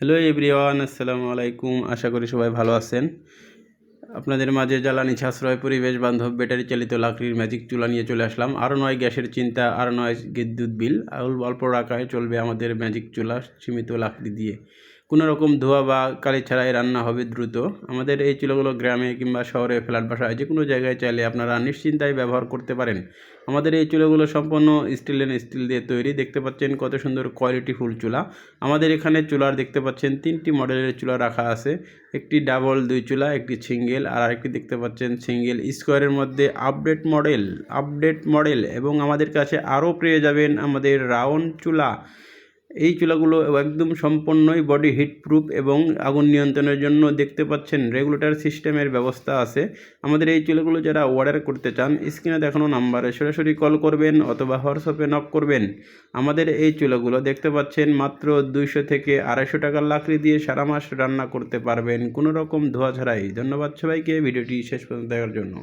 Hello everyone আসসালামু আলাইকুম। আশা করি সবাই ভালো আছেন। আপনাদের মাঝে জ্বালানি সাশ্রয়, পরিবেশ বান্ধব, ব্যাটারি চালিত লাকড়ির ম্যাজিক চুলা নিয়ে চলে আসলাম। আরও নয় গ্যাসের চিন্তা, আরও নয় বিদ্যুৎ বিল। অল্প রাখায় চলবে আমাদের ম্যাজিক চুলা সীমিত লাকড়ি দিয়ে। কোনো রকম ধোয়া বা কালি ছাড়াই রান্না হবে দ্রুত। আমাদের এই চুলাগুলো গ্রামে কিংবা শহরে, ফ্ল্যাট বাসায় যে কোনো জায়গায় চাইলে আপনারা নিশ্চিন্তায় ব্যবহার করতে পারেন। আমাদের এই চুলাগুলো সম্পূর্ণ স্টিল অ্যান্ড স্টিল দিয়ে তৈরি। দেখতে পাচ্ছেন কত সুন্দর কোয়ালিটি ফুল চুলা। আমাদের এখানে চুলার দেখতে পাচ্ছেন তিনটি মডেলের চুলা রাখা আছে। একটি ডাবল দুই চুলা, একটি সিঙ্গেল, আর আরেকটি দেখতে পাচ্ছেন সিঙ্গেল স্কোয়ারের মধ্যে আপডেট মডেল আপডেট মডেল এবং আমাদের কাছে আরও পেয়ে যাবেন আমাদের রাউন্ড চুলা। এই চুলাগুলো একদম সম্পূর্ণই বডি হিট প্রুফ এবং আগুন নিয়ন্ত্রণের জন্য দেখতে পাচ্ছেন রেগুলেটর সিস্টেমের ব্যবস্থা আছে। আমাদের এই চুলাগুলো যারা অর্ডার করতে চান স্ক্রিনে দেখানো নাম্বারে সরাসরি কল করবেন অথবা হোয়াটসঅ্যাপে নক করবেন। আমাদের এই চুলাগুলো দেখতে পাচ্ছেন মাত্র দুইশো থেকে আড়াইশো টাকার লাকড়ি দিয়ে সারা মাস রান্না করতে পারবেন। কোনো রকম ধোয়া ছাড়াই। ধন্যবাদ সবাইকে। ভিডিওটি শেষ পর্যন্ত দেখার জন্য।